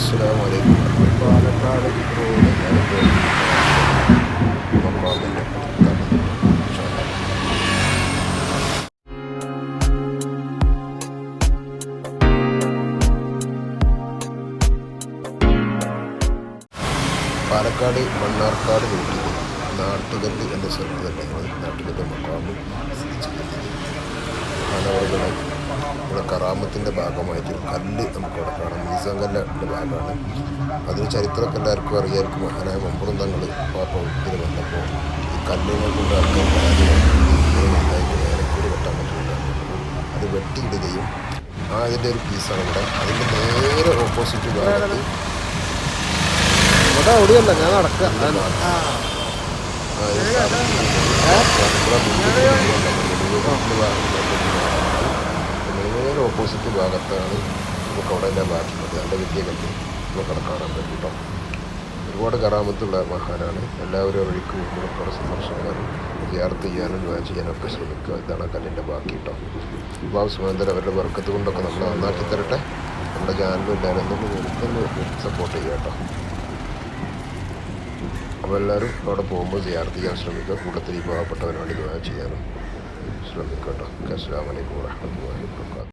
അസ്സലാമു അലൈക്കും പാലക്കാട് റോഡ് ഇൻഷാ പാലക്കാട് മണ്ണാർക്കാട് റൂട്ടിൽ നാട്ടുകല്ല് എന്ന സ്ഥലത്ത് തന്നെ നാട്ടുകല്ല് മക്കാമ് സ്ഥിതി ചെയ്യുന്നത്. ഇവിടെ കറാമത്തിന്റെ ഭാഗമായിട്ടൊരു കല്ല് നമുക്കവിടെ കാണാം. മീസാൻ കല്ലിന്റെ ഭാഗമാണ്. അതിന് ചരിത്രമൊക്കെ എല്ലാവർക്കും അറിയാമായിരിക്കും അങ്ങനെ മമ്പുറം തങ്ങൾ വന്നപ്പോൾ ഈ കല്ലുകൾ കൊണ്ട് ആൾക്കാർ പരാജയമായിട്ട് വെട്ടാൻ പറ്റില്ല അത് വെട്ടിയിടുകയും ആ അതിന്റെ ഒരു പീസാണ് ഇവിടെ. അതിന്റെ നേരെ ഓപ്പോസിറ്റ് ഭാഗത്ത് ഇവിടെ ഓടിയല്ല ഞാൻ നടക്കുക. നേരെ ഓപ്പോസിറ്റ് ഭാഗത്താണ് നമുക്ക് അവിടെ എല്ലാം ബാക്കിയുള്ളത് നല്ല വലിയ നമുക്ക് അവിടെ കാണാൻ പറ്റും കേട്ടോ. ഒരുപാട് കറാമത്തുള്ള മഹാനാണ് എല്ലാവരും അവഴിക്ക് വഴിക്ക് പോകുമ്പോൾ അവിടെ സന്ദർശകരും യാത്ര ചെയ്യാനും ദ്വാ ചെയ്യാനും ഒക്കെ ശ്രമിക്കുക. ഇതാണ് കല്ലിന്റെ ബാക്കി കേട്ടോ. ബാബു സുമേന്ദ്രൻ അവരുടെ വർക്കത്ത് കൊണ്ടൊക്കെ നമ്മൾ നന്നാക്കി തരട്ടെ. നമ്മുടെ ചാനലും എല്ലാവരും ഒന്ന് സപ്പോർട്ട് ചെയ്യുക കേട്ടോ. അപ്പോൾ എല്ലാവരും അവിടെ പോകുമ്പോൾ ചെയ്യാൻ ശ്രമിക്കുക. കൂട്ടത്തിൽ ഈ പാവപ്പെട്ടവന് വേണ്ടി ദുആ ചെയ്യാനും ശ്രമിക്കുക കേട്ടോ അസ്സാം വലൈക്കും വാഹമത്തുള്ളാഹി വാബറകാതുഹു.